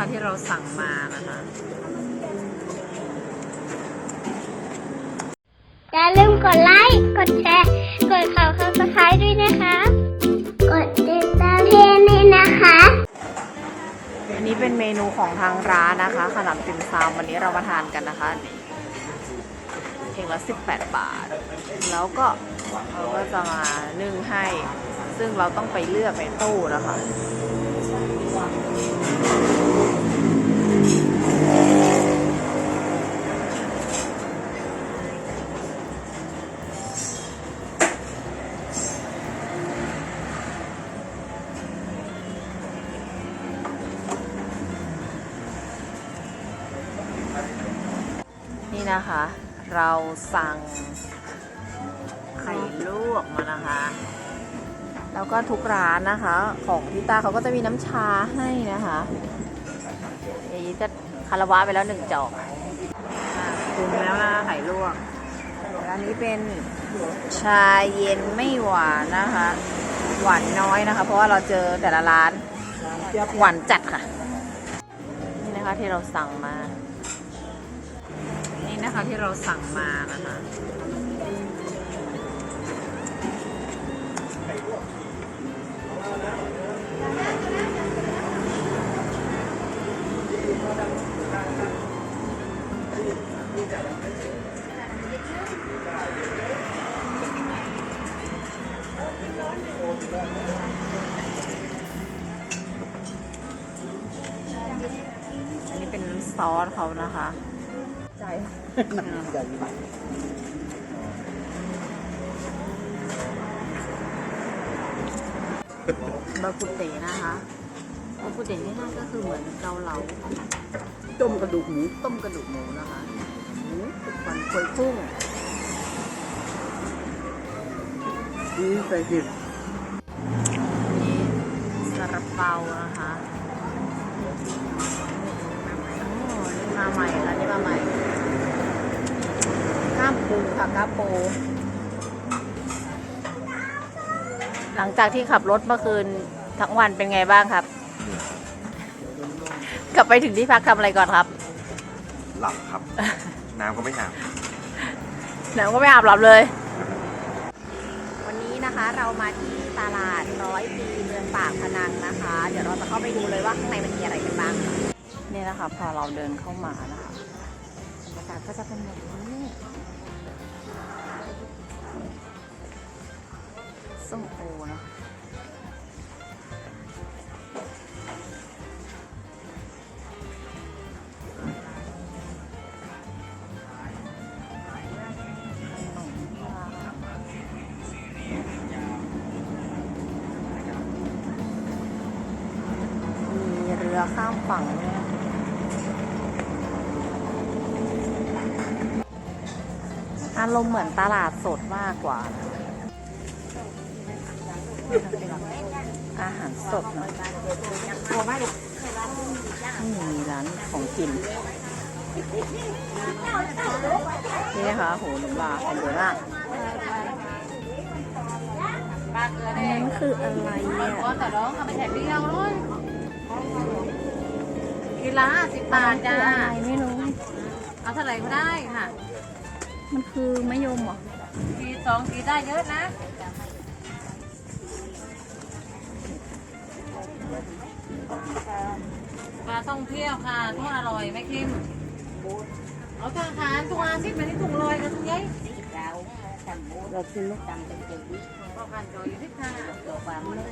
นะคะที่เราสั่งมานะคะ อย่าลืมกดไลค์ กดแชร์ กดข่าวข่าวสไครด้วยนะคะ กดติดตามเพจด้วยนะคะ อันนี้เป็นเมนูของทางร้านนะคะขนมติ่มซำวันนี้เรามาทานกันนะคะเองละ 18 บาท แล้วก็เขาก็จะมานึ่งให้ ซึ่งเราต้องไปเลือกในตู้นะคะ สั่งไข่ลวกมานะคะ แล้วก็ทุกร้านนะคะ ของพี่ตาเขาก็จะมีน้ำชาให้นะคะเอยจะคาราวะไปแล้วหนึ่งจอกอะปรุงแล้วนะไข่ลวกแล้วอันนี้เป็นชาเย็นไม่หวานนะคะ หวานน้อยนะคะ เพราะว่าเราเจอแต่ละร้านหวานจัดค่ะ นี่นะคะที่เราสั่งมา นี่นะคะที่เราสั่งมานะคะอันนี้เป็นซอสเขานะคะ ใจบากุเตะนะคะบากุเตะนี่น่าก็คือเหมือนเกาเหลาต้มกระดูกหมูต้มกระดูกหมูนะคะหมูสุกฟันควยกุ้งนี่ใส่เห็ดนี่ซาลาเปานะคะโอ้นี่มาใหม่ค่ะนี่มาใหม่ก้าม ปูค่ะก้ามปู หลังจากที่ขับรถเมื่อคืนทั้งวันเป็นไงบ้างครับ กลับไปถึงที่พักทำอะไรก่อนครับ หลับครับ น้ำก็ไม่อาบหนังก็ไม่อาบหลับเลย วันนี้นะคะเรามาที่ตลาดร้อยปีเมืองปากพนังนะคะ เดี๋ยวเราจะเข้าไปดูเลยว่าข้างในมันมีอะไรกันบ้างค่ะนี่นะคะพอเราเดินเข้ามานะคะบรรยากาศก็จะเป็นแบบนี้ ส้มโอเนอะมีเรือข้ามฝั่งด้วยอารมณ์เหมือนตลาดสดมากกว่านะ อาหารสดนะนี่มีร้านของกิน นี่นะคะโหหนุ่มลาแผ่นเยอะมากอันนั้นคืออะไรเนี่ยแต่ร้องค่ะไม่ใช่เปรี้ยวเลยกินละห้าสิบบาทจ้าอะไรไม่รู้ เอาเท่าไหร่ก็ได้ค่ะ มันคือมะยมเหรอกีสองกีได้เยอะนะ ปลาท่องเที่ยวค่ะทอดอร่อยไม่เค็มเอาทางขานตัวอาซิบไปที่ถุงลอยกันตรงนี้เราคือลูกก็ผ่านจอยอยู่ที่ค่ะตัวปลาไม่ได้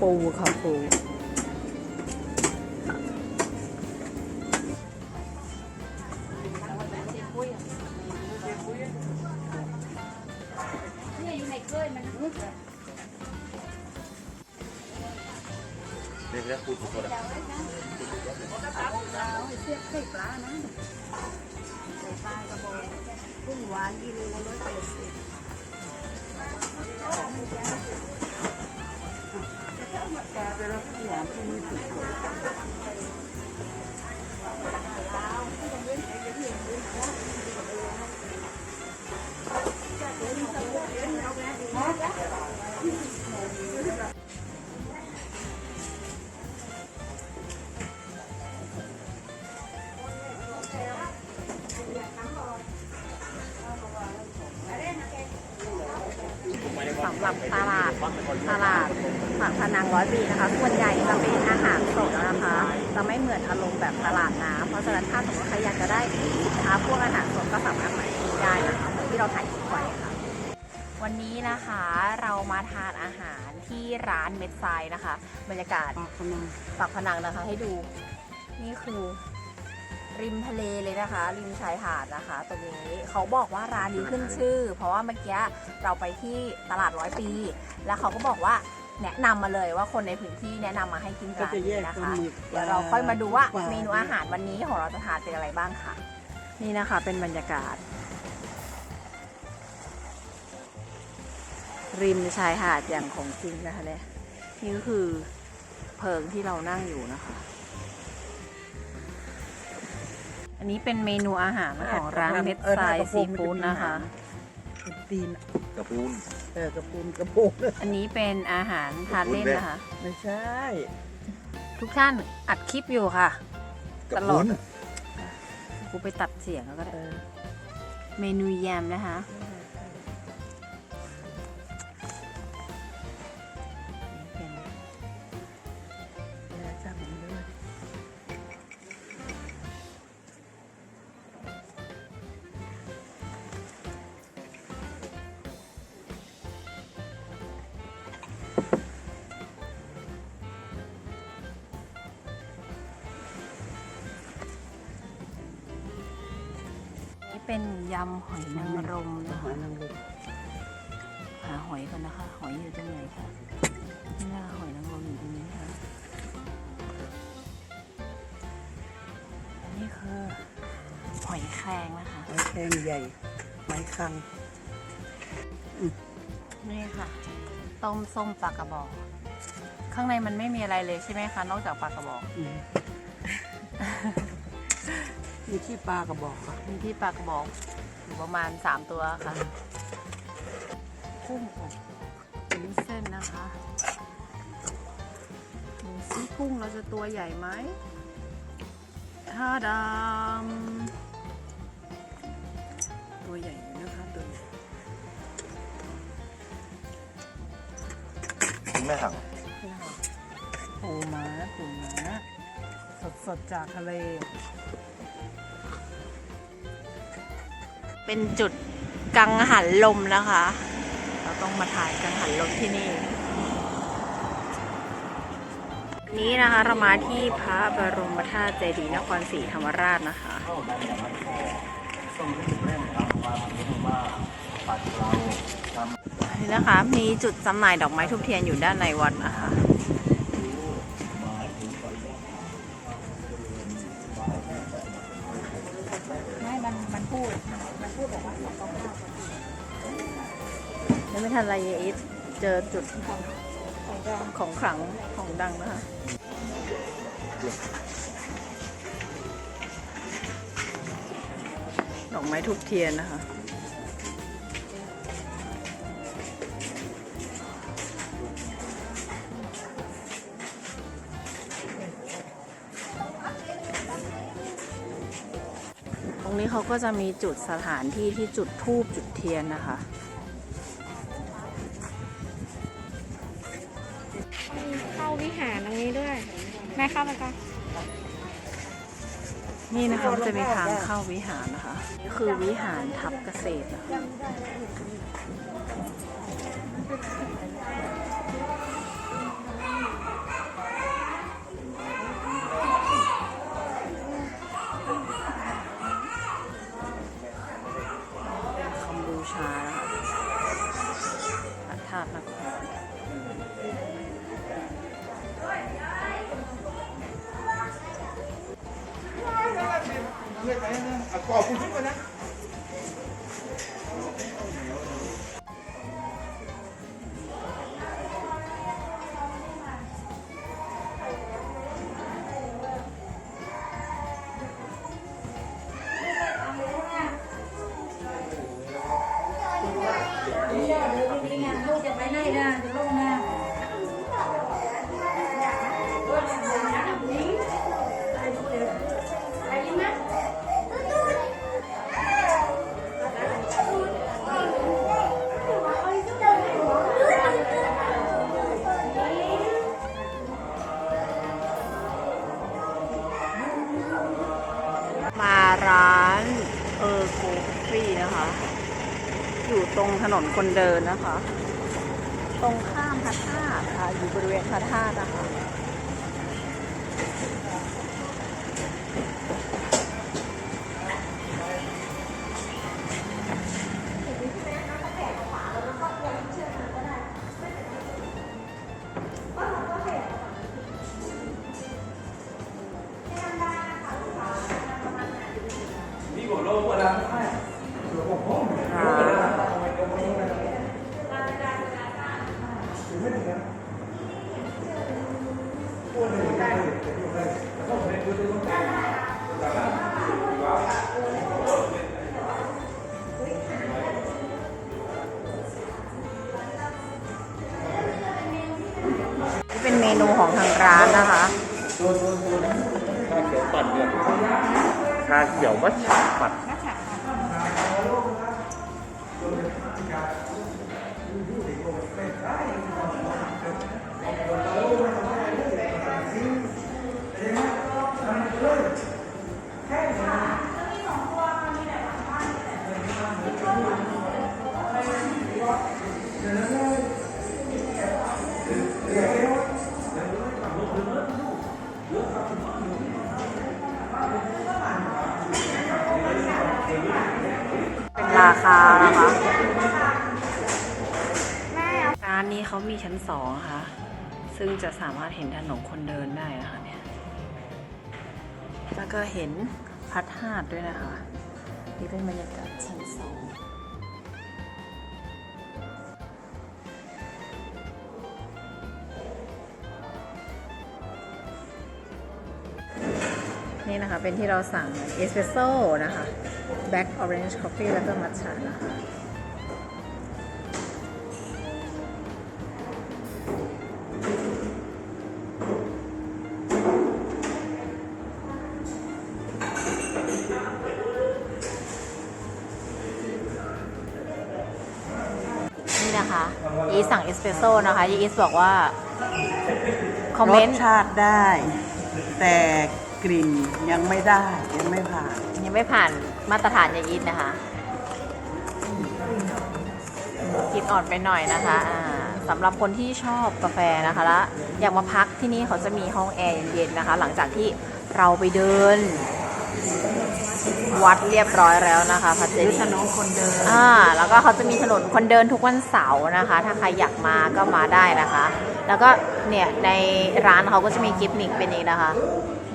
ปูค่ะปู ใส่ปลานะใส่ปลา กระบอกกุ้งหวานกิโลร้อยแปด 300 ปีนะคะ ส่วนใหญ่จะเป็นอาหารสดนะคะ จะไม่เหมือนอารมณ์แบบตลาดน้ำเพราะฉะนั้นถ้าสมมติใครอยากจะได้สินค้าพวกอาหารสดก็สามารถมาที่นี่ได้นะคะเหมือนที่เราถ่ายคลิปไว้ค่ะ วันนี้นะคะเรามาทานอาหารที่ร้านเม็ดทรายนะคะ บรรยากาศปากพนังปากพนังนะคะ ให้ดู นี่คือริมทะเลเลยนะคะ ริมชายหาดนะคะ ตรงนี้เขาบอกว่าร้านนี้ขึ้นชื่อ เพราะว่าเมื่อกี้เราไปที่ตลาดร้อยปี แล้วเขาก็บอกว่า แนะนำมาเลยว่าคนในพื้นที่แนะนำมาให้กินก็ร้านจะแยนี้กนะปลาคะ หมึกเดี๋ยวเราค่อยมาดูว่าปลเมนูอาหารวันนี้ของเราจะทานเป็นอะไรบ้างค่ะ นี่นะคะเป็นบรรยากาศ ริมชายหาดอย่างของจริงนะคะเนี่ยนี่ก็คือเพิงที่เรานั่งอยู่นะคะ อันนี้เป็นเมนูอาหารของร้านเม็ดทรายซีฟู้ดนะคะเป็นตีนกระปูน เออกระปูนกระโปงอันนี้เป็นอาหารทานเล่นนะคะ ไม่ใช่ ทุกท่านอัดคลิปอยู่ค่ะกระตลปูอดนกูไปตัดเสียงแล้วก็ได้เออเมนูแยมนะคะ เป็นยำหอยนางรมนะหอคะยนางรมหาหอยก่อนนะคะ หอยอยู่ตรงไหนคะนี่นะหอยนางรมอยู่ตรงนี้ค่ะอันนี้คือหอยแครงนะคะ หอยแครงใหญ่หอยคังนี่ค่ะ ต้มส้มปลากระบอก ข้างในมันไม่มีอะไรเลยใช่ไหมคะ นอกจากปลากระบอก อืม มีที่ปลากระบอกค่ะมีที่ปลากระบอกอยู่ประมาณ 3 ตัวค่ะกุ้งอบเป็นเส้นนะคะดูซิกุ้งเราจะตัวใหญ่ไหมท่าดำตัวใหญ่อยู่นะคะ ตัวใหญ่แม่ถังนี่ค่ะปูม้าปูม้าสดสดๆจากทะเล เป็นจุดกังหันลมนะคะ เราต้องมาถ่ายกังหันลมที่นี่ นี้นะคะเรามาที่พระบรมธาตุเจดีย์นครศรีธรรมราชนะคะนี่นะคะ มีจุดจำหน่ายดอกไม้ทุกเทียนอยู่ด้านในวัดนะคะ ทันไรเยอิสเจอจุดของของขลังของดังนะคะดอกไม้ทุกเทียนนะคะ ตรงนี้เขาก็จะมีจุดสถานที่ที่จุดทูบจุดเทียนนะคะ วิหารตรงนี้ด้วย แม่เข้าไปก่อนนี่นะคะจะมีทางเข้าวิหารนะคะ คือวิหารทับเกษตรนะคะ เถนนคนเดินนะคะ ตรงข้ามพระธาตุค่ะอยู่บริเวณพระธาตุนะคะ ชาเขี เขามีชั้นสองค่ะ ซึ่งจะสามารถเห็นถนนคนเดินได้นะคะเนี่ย แล้วก็เห็นพระธาตุด้วยนะคะ นี่เป็นบรรยากาศชั้นสองนี่นะคะเป็นที่เราสั่งเอสเปรสโซ่นะคะ Black Orange Coffee แล้วก็มัทฉะนะคะ เอสเปรสโซ่นะคะอีสบอกว่า คอมรเมสนต์ชาติได้ แต่กลิ่นยังไม่ได้ ยังไม่ผ่าน ยังไม่ผ่านมาตรฐานยายอีทนะคะกลินอ่อนไปหน่อยนะคะอ่าสำหรับคนที่ชอบกาแฟนะคะและอยากมาพักที่นี่เขาจะมีห้องแอร์เย็นๆนะคะ หลังจากที่เราไปเดิน วัดเรียบร้อยแล้วนะคะพัชหรือรีถนนคนเดินอ่าแล้วก็เขาจะมีถนนคนเดินทุกวันเสาร์นะคะ ถ้าใครอยากมาก็มาได้นะคะ แล้วก็เนี่ยในร้านเขาก็จะมีกิฟต์มิกเป็นอย่างนี้นะคะ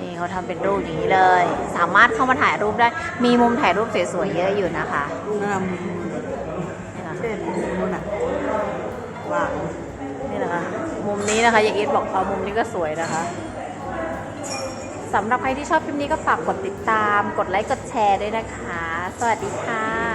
นี่เขาทำเป็นรูปอย่างนี้เลย สามารถเข้ามาถ่ายรูปได้ มีมุมถ่ายรูปสวยๆเยอะอยู่นะคะงามนี่นะคะเช่นนู้นน่ะว่างนี่นะคะ มุมนี้นะคะยายอีทบอกเอามุมนี้ก็สวยนะคะสำหรับใครที่ชอบคลิปนี้ก็ฝากกดติดตาม กดไลค์ กด แชร์ด้วยนะคะ สวัสดีค่ะ